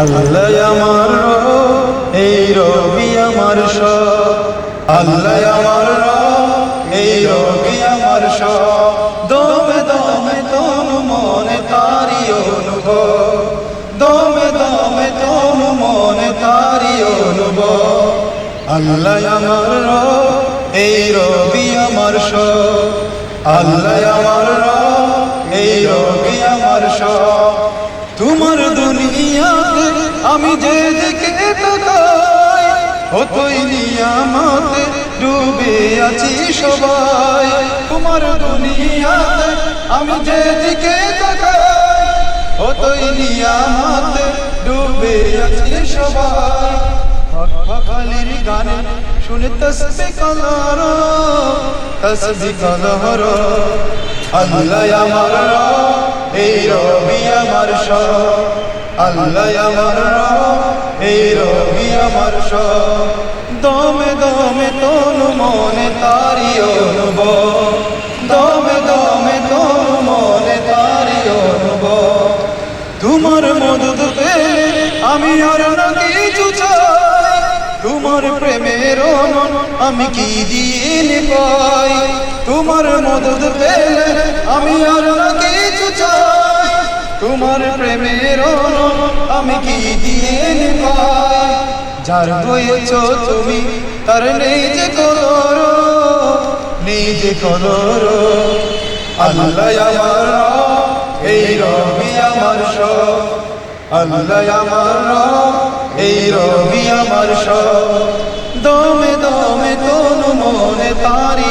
আল্লাহ আমার এই রবি আমার সব। আল্লাহ আমার এই রবি আমার সব। দমে দমে তনু মনে তারি অনুভব। দমে দমে তনু মনে তারি অনুভব। আল্লাহ আমার এই রবি আমার আল্লাহ আমার আমি যে দিকে তাকাই ডুবে আছি সবাই। তোমার দুনিয়াতে আমি যে দিকে তাকাই ডুবে আছি সবাই। খালির গানে শুনে তসবি কলর তসবি কলর আল্লাহ আমার এই রবি আমার সব। আল্লাহ আমার এই রবি আমার সব। দমে দমে তনু মনে তারি অনুভব। দমে দমে তনু মনে তারি অনুভব। তোমার মদত আমি আর না কিছু চাই। তোমার প্রেমের আমি কি দিয়ে পাই? তোমার মদত পেলে আমি আর না তোমার প্রেমের আমি কি দিয়ে যার হয়েছ তুমি, তার নেই যে কলর, নেই যে কলর। আল্লাহ এই রবি আমার সব। আল্লাহ আমার এই রবি আমার সব। দমে দমে তনু মনে তারি